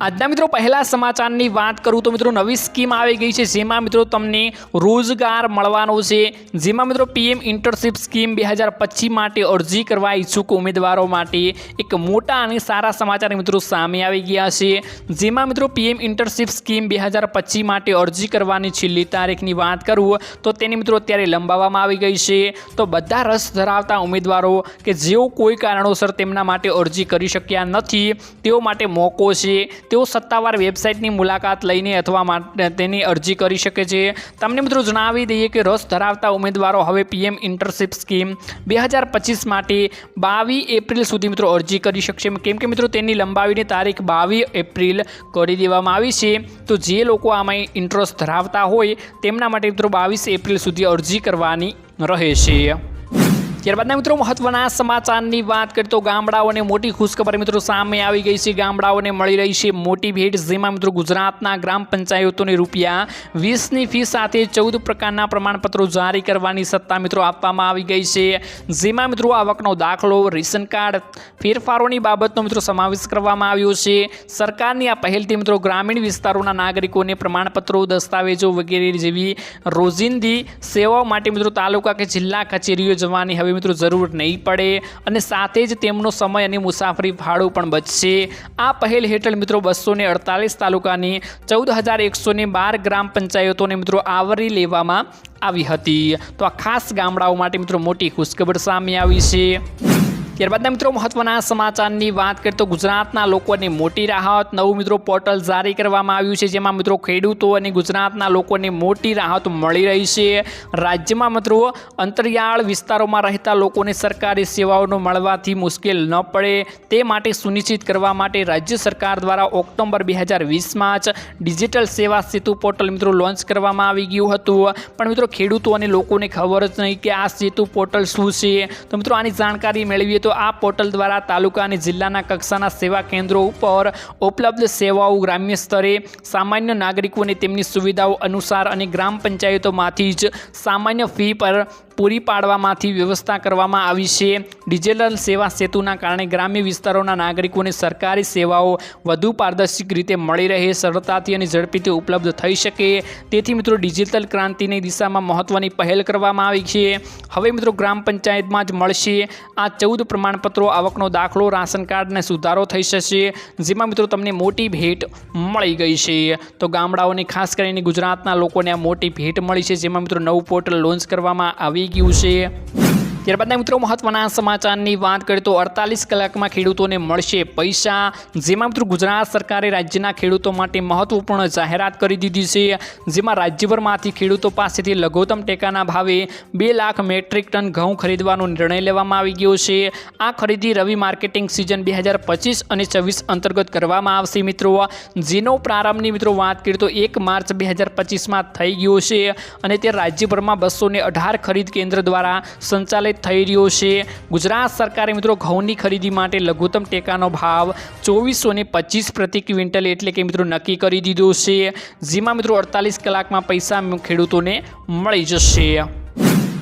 આજના મિત્રો, પહેલા સમાચારની વાત કરું તો મિત્રો, નવી સ્કીમ આવી ગઈ છે જેમાં મિત્રો તમને રોજગાર મળવાનો છે. જેમાં મિત્રો પીએમ ઇન્ટર્નશીપ સ્કીમ બે હજાર પચીસ માટે અરજી કરવા ઈચ્છુક ઉમેદવારો માટે એક મોટા અને સારા સમાચાર મિત્રો સામે આવી ગયા છે. જેમાં મિત્રો પીએમ ઇન્ટર્નશીપ સ્કીમ બે હજાર પચીસ માટે અરજી કરવાની છેલ્લી તારીખની વાત કરું તો તેની મિત્રો અત્યારે લંબાવવામાં આવી ગઈ છે. તો બધા રસ ધરાવતા ઉમેદવારો કે જેઓ કોઈ કારણોસર તેમના માટે અરજી કરી શક્યા નથી, તેઓ માટે મોકો છે. તેઓ સત્તાવાર વેબસાઇટની મુલાકાત લઈને અથવા તેની અરજી કરી શકે છે. તમને મિત્રો જણાવી દઈએ કે રસ ધરાવતા ઉમેદવારો હવે પીએમ ઇન્ટરશીપ સ્કીમ બે હજાર પચીસ માટે બાવીસ એપ્રિલ સુધી મિત્રો અરજી કરી શકશે. કેમ કે મિત્રો તેની લંબાવીની તારીખ બાવીસ એપ્રિલ કરી દેવામાં આવી છે. તો જે લોકો આમાં ઇન્ટરેસ્ટ ધરાવતા હોય તેમના માટે મિત્રો બાવીસ એપ્રિલ સુધી અરજી કરવાની રહે છે ત્યારબાદના મિત્રો, મહત્વના સમાચારની વાત કરીએ તો ગામડાઓને મોટી ખુશખબર મિત્રો સામે આવી ગઈ છે. ગામડાઓને મળી રહી છે મોટી ભેટ, જેમાં મિત્રો ગુજરાતના ગ્રામ પંચાયતોને રૂપિયા વીસની ફી સાથે ચૌદ પ્રકારના પ્રમાણપત્રો જારી કરવાની સત્તા મિત્રો આપવામાં આવી ગઈ છે. જેમાં મિત્રો આવકનો દાખલો, રેશન કાર્ડ, ફેરફારોની બાબતનો મિત્રો સમાવેશ કરવામાં આવ્યો છે. સરકારની આ પહેલથી મિત્રો ગ્રામીણ વિસ્તારોના નાગરિકોને પ્રમાણપત્રો, દસ્તાવેજો વગેરે જેવી રોજિંદી સેવાઓ માટે મિત્રો તાલુકા કે જિલ્લા કચેરીઓ જવાની હવે મિત્રો જરૂર નહીં પડે અને સાથે જ તેમનો સમય અને મુસાફરી ભાડું પણ બચશે. આ પહેલ હેઠળ મિત્રો બસો અડતાલીસ તાલુકાની ચૌદ હજાર એકસો બાર ગ્રામ પંચાયતોને મિત્રો આવરી લેવામાં આવી હતી. તો આ ખાસ ગામડાઓ માટે મિત્રો મોટી ખુશખબર સામે આવી છે. ત્યારબાદના મિત્રો મહત્વના સમાચારની વાત કરીએ તો ગુજરાતના લોકોને મોટી રાહત. નવું મિત્રો પોર્ટલ જારી કરવામાં આવ્યું છે, જેમાં મિત્રો ખેડૂતો અને ગુજરાતના લોકોને મોટી રાહત મળી રહી છે. રાજ્યમાં મિત્રો અંતરિયાળ વિસ્તારોમાં રહેતા લોકોને સરકારી સેવાઓનો મળવાથી મુશ્કેલ ન પડે. તે માટે સુનિશ્ચિત કરવા માટે રાજ્ય સરકાર દ્વારા ઓક્ટોબર બે હજાર વીસમાં જ ડિજિટલ સેવા સેતુ પોર્ટલ મિત્રો લોન્ચ કરવામાં આવી ગયું હતું. પણ મિત્રો ખેડૂતો અને લોકોને ખબર જ નહીં કે આ સેતુ પોર્ટલ શું છે. તો મિત્રો આની જાણકારી મેળવીએ તો આ પોર્ટલ દ્વારા તાલુકા અને જિલ્લાના કક્ષાના સેવા કેન્દ્રો ઉપર ઉપલબ્ધ સેવાઓ ગ્રામ્ય સ્તરે સામાન્ય નાગરિકોને તેમની સુવિધાઓ અનુસાર અને ગ્રામ પંચાયતોમાંથી જ સામાન્ય ફી પર પૂરી પાડવામાંથી વ્યવસ્થા કરવામાં આવી છે. ડિજિટલ સેવા સેતુના કારણે ગ્રામ્ય વિસ્તારોના નાગરિકોને સરકારી સેવાઓ વધુ પારદર્શક રીતે મળી રહે, સરળતાથી અને ઝડપીથી ઉપલબ્ધ થઈ શકે. તેથી મિત્રો ડિજિટલ ક્રાંતિની દિશામાં મહત્ત્વની પહેલ કરવામાં આવી છે. હવે મિત્રો, ગ્રામ પંચાયતમાં જ મળશે. આ ચૌદ પ્રમાણપત્રો આવકનો દાખલો, રાશન કાર્ડને સુધારો થઈ જશે. જેમાં મિત્રો, તમને મોટી ભેટ મળી ગઈ છે. તો ગામડાઓને ખાસ કરીને ગુજરાતના લોકોને આ મોટી ભેટ મળી છે. જેમાં મિત્રો, નવું પોર્ટલ લોન્ચ કરવામાં આવી ગયું છે. ત્યારબાદના મિત્રો મહત્વના સમાચારની વાત કરીએ તો અડતાલીસ કલાકમાં ખેડૂતોને મળશે પૈસા, જેમાં મિત્રો ગુજરાત સરકારે રાજ્યના ખેડૂતો માટે મહત્વપૂર્ણ જાહેરાત કરી દીધી છે. જેમાં રાજ્યભરમાંથી ખેડૂતો પાસેથી લઘુત્તમ ટેકાના ભાવે બે લાખ મેટ્રિક ટન ઘઉં ખરીદવાનો નિર્ણય લેવામાં આવી ગયો છે. આ ખરીદી રવિ માર્કેટિંગ સિઝન બે હજાર પચીસ અને છવ્વીસ અંતર્ગત કરવામાં આવશે મિત્રો. જેનો પ્રારંભની મિત્રો વાત કરીએ તો એક માર્ચ બે હજાર પચીસમાં થઈ ગયો છે અને તે રાજ્યભરમાં બસો અઢાર ખરીદ કેન્દ્ર દ્વારા સંચાલિત થઈ રહ્યો છે. ગુજરાત સરકારે મિત્રો ઘઉંની ખરીદી માટે લઘુત્તમ ટેકાનો ભાવ ચોવીસો ને પચીસ પ્રતિ ક્વિન્ટલ એટલે કે મિત્રો નક્કી કરી દીધો છે. જેમાં મિત્રો અડતાલીસ કલાકમાં પૈસા ખેડૂતોને મળી જશે.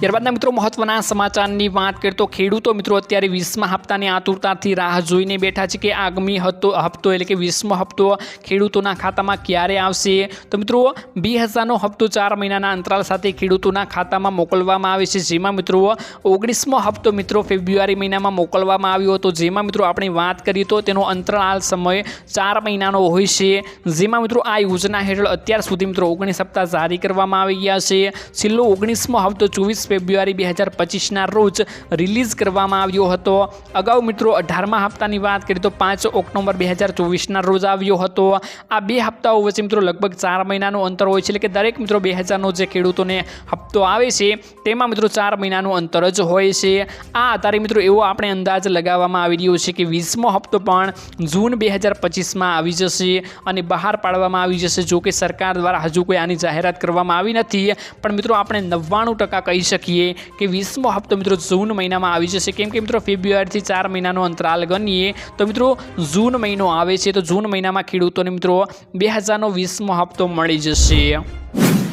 ત્યારબાદના મિત્રો મહત્વના સમાચારની વાત કરીએ તો ખેડૂતો મિત્રો અત્યારે વીસમા હપ્તાની આતુરતાથી રાહ જોઈને બેઠા છે કે આગામી હપ્તો હપ્તો એટલે કે વીસમો હપ્તો ખેડૂતોના ખાતામાં ક્યારે આવશે? તો મિત્રો, બે હજારનો હપ્તો ચાર મહિનાના અંતરાલ સાથે ખેડૂતોના ખાતામાં મોકલવામાં આવે છે. જેમાં મિત્રો, ઓગણીસમો હપ્તો મિત્રો ફેબ્રુઆરી મહિનામાં મોકલવામાં આવ્યો હતો. જેમાં મિત્રો આપણે વાત કરીએ તો તેનો અંતરાલ સમય ચાર મહિનાનો હોય છે. જેમાં મિત્રો આ યોજના હેઠળ અત્યાર સુધી મિત્રો ઓગણીસ હપ્તા જારી કરવામાં આવી ગયા છે. છેલ્લો ઓગણીસમો હપ્તો ચોવીસ ફેબ્રુઆરી બે હજાર પચીસના રોજ રિલીઝ કરવામાં આવ્યો હતો. અગાઉ મિત્રો અઢારમા હપ્તાની વાત કરીએ તો પાંચ ઓક્ટોબર બે હજાર ચોવીસના રોજ આવ્યો હતો. આ બે હપ્તાઓ વચ્ચે મિત્રો લગભગ ચાર મહિનાનું અંતર હોય છે. એટલે કે દરેક મિત્રો બે હજારનો જે ખેડૂતોને હપ્તો આવે છે, તેમાં મિત્રો ચાર મહિનાનું અંતર જ હોય છે. આ આધારે મિત્રો એવો આપણે અંદાજ લગાવવામાં આવી રહ્યો છે કે વીસમો હપ્તો પણ જૂન બે હજાર પચીસમાં આવી જશે અને બહાર પાડવામાં આવી જશે. જો કે સરકાર દ્વારા હજુ કોઈ આની જાહેરાત કરવામાં આવી નથી. પણ મિત્રો આપણે નવ્વાણું ટકા કહી શકીએ શકીએ કે વીસમો હપ્તો મિત્રો જૂન મહિનામાં આવી જશે. કેમ કે મિત્રો ફેબ્રુઆરીથી ચાર મહિનાનો અંતરાલ ગણીએ તો મિત્રો જૂન મહિનો આવે છે. તો જૂન મહિનામાં ખેડૂતોને મિત્રો બે હજારનો વીસમો હપ્તો મળી જશે.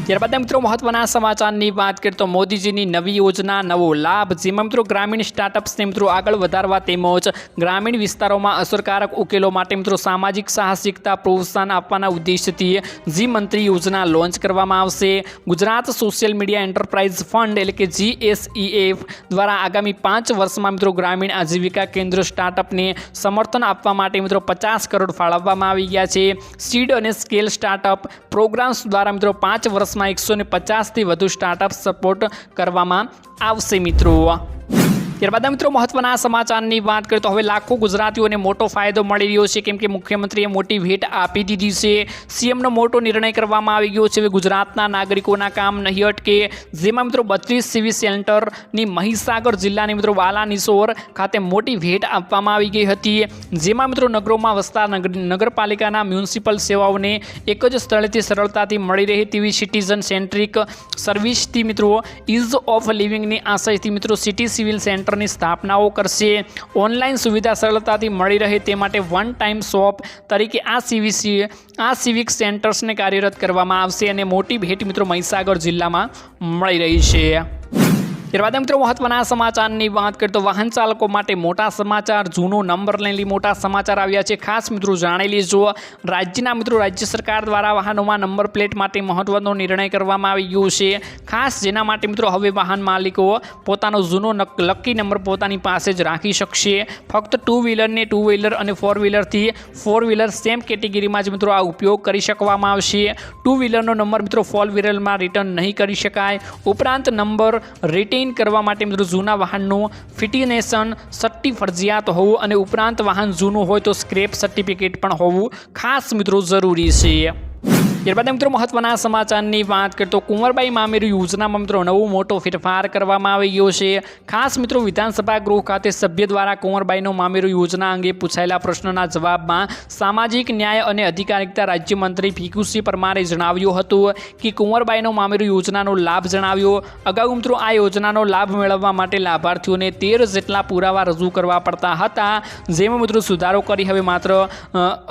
ત્યારબાદ મિત્રો મહત્વના સમાચારની વાત કરીએ તો મોદીજીની નવી યોજના, નવો લાભ. જેમાં મિત્રો ગ્રામીણ સ્ટાર્ટઅપ્સને મિત્રો આગળ વધારવા તેમજ ગ્રામીણ વિસ્તારોમાં અસરકારક ઉકેલો માટે મિત્રો સામાજિક સાહસિકતા, પ્રોત્સાહન આપવાના ઉદ્દેશથી જી મંત્રી યોજના લોન્ચ કરવામાં આવશે. Gujarat social media enterprise fund એટલે કે જીએસઈએફ દ્વારા આગામી પાંચ વર્ષમાં મિત્રો ગ્રામીણ આજીવિકા કેન્દ્ર સ્ટાર્ટઅપને સમર્થન આપવા માટે મિત્રો પચાસ કરોડ ફાળવવામાં આવી ગયા છે. સીડ અને સ્કેલ સ્ટાર્ટઅપ પ્રોગ્રામ્સ દ્વારા મિત્રો પાંચ વર્ષમાં એકસો ને પચાસથી વધુ સ્ટાર્ટઅપ સપોર્ટ કરવામાં આવશે મિત્રો. ત્યારબાદ મિત્રો મહત્વના સમાચારની વાત કરીએ તો હવે લાખો ગુજરાતીઓને મોટો ફાયદો મળી રહ્યો છે. કેમ કે મુખ્યમંત્રીએ મોટી ભેટ આપી દીધી છે. સીએમનો મોટો નિર્ણય કરવામાં આવી ગયો છે. હવે ગુજરાતના નાગરિકોના કામ નહીં અટકે. જેમાં મિત્રો બત્રીસ સિવિલ સેન્ટરની મહીસાગર જિલ્લાની મિત્રો બાલાનિસોર ખાતે મોટી ભેટ આપવામાં આવી ગઈ હતી. જેમાં મિત્રો નગરોમાં વસતા નગર, નગરપાલિકાના મ્યુનિસિપલ સેવાઓને એક જ સ્થળેથી સરળતાથી મળી રહે તેવી સિટીઝન સેન્ટ્રિક સર્વિસથી મિત્રો ઇઝ ઓફ લિવિંગની આશયથી મિત્રો સિટી સિવિલ સેન્ટરની સ્થાપનાઓ કરશે. ઓનલાઈન સુવિધા સરળતાથી મળી રહે તે માટે વન ટાઈમ શોપ તરીકે આ સીવીસી આ સિવિક સેન્ટર્સને કાર્યરત કરવામાં આવશે અને મોટી ભેટ મિત્રો મહીસાગર જિલ્લામાં મળી રહી છે. ત્યારબાદ મિત્રો મહત્વના સમાચારની વાત કરીએ તો વાહન ચાલકો માટે મોટા સમાચાર, જૂનો નંબર લઈને મોટા સમાચાર આવ્યા છે. ખાસ મિત્રો જાણી લેજો. રાજ્યના મિત્રો, રાજ્ય સરકાર દ્વારા વાહનોમાં નંબર પ્લેટ માટે મહત્વનો નિર્ણય કરવામાં આવી ગયો છે. ખાસ જેના માટે મિત્રો હવે વાહન માલિકો પોતાનો જૂનો લકી નંબર પોતાની પાસે જ રાખી શકશે. ફક્ત ટુ વ્હીલરને ટુ વ્હીલર અને ફોર વ્હીલરથી ફોર વ્હીલર સેમ કેટેગરીમાં જ મિત્રો આ ઉપયોગ કરી શકવામાં આવશે. ટુ વ્હીલરનો નંબર મિત્રો ફોર વ્હીલરમાં રિટર્ન નહીં કરી શકાય. ઉપરાંત નંબર રિટેન કરવા માટે મિત્રો જૂના વાહનનું ફિટિનેશન સટ્ટી ફરજિયાત હોવું અને ઉપરાંત વાહન જૂનું હોય તો સ્ક્રેપ સર્ટિફિકેટ પણ હોવું ખાસ મિત્રો જરૂરી છે. ત્યારબાદ મિત્રો મહત્વના સમાચારની વાત કરીએ તો કુંવરબાઈ મામેરું યોજનામાં મિત્રો નવો મોટો ફેરફાર કરવામાં આવી ગયો છે. ખાસ મિત્રો વિધાનસભા ગૃહ ખાતે સભ્ય દ્વારા કુંવરબાઈનો મામેરું યોજના અંગે પૂછાયેલા પ્રશ્નના જવાબમાં સામાજિક ન્યાય અને અધિકારિકતા રાજ્યમંત્રી ભીખુસિંહ પરમારે જણાવ્યું હતું કે કુંવરબાઈનો મામેરું યોજનાનો લાભ જણાવ્યો. અગાઉ મિત્રો આ યોજનાનો લાભ મેળવવા માટે લાભાર્થીઓને તેર જેટલા પુરાવા રજૂ કરવા પડતા હતા. જેમાં મિત્રો સુધારો કરી હવે માત્ર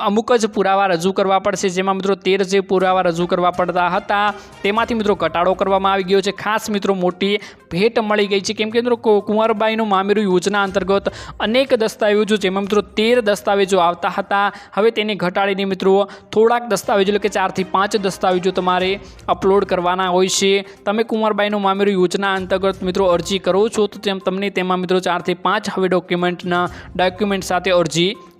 અમુક જ પુરાવા રજૂ કરવા પડશે. જેમાં મિત્રો તેર જે પુરાવા રજૂ કરવા પડતા હતા. તેમાંથી મિત્રો ઘટાડો કરવામાં આવી ગયો છે. ખાસ મિત્રો મોટી ભેટ મળી ગઈ છે. કેમ કે મિત્રો કુંવરબાઈનું મામેરું યોજના અંતર્ગત અનેક દસ્તાવેજો જેમાં મિત્રો તેર દસ્તાવેજો આવતા હતા. હવે તેને ઘટાડીને મિત્રો થોડાક દસ્તાવેજો, એટલે કે ચારથી પાંચ દસ્તાવેજો તમારે અપલોડ કરવાના હોય છે. તમે કુંવરબાઈનું મામેરું યોજના અંતર્ગત મિત્રો અરજી કરો છો, તો તેમ તમને તેમાં મિત્રો ચારથી પાંચ હવે ડોક્યુમેન્ટના ડોક્યુમેન્ટ સાથે અરજી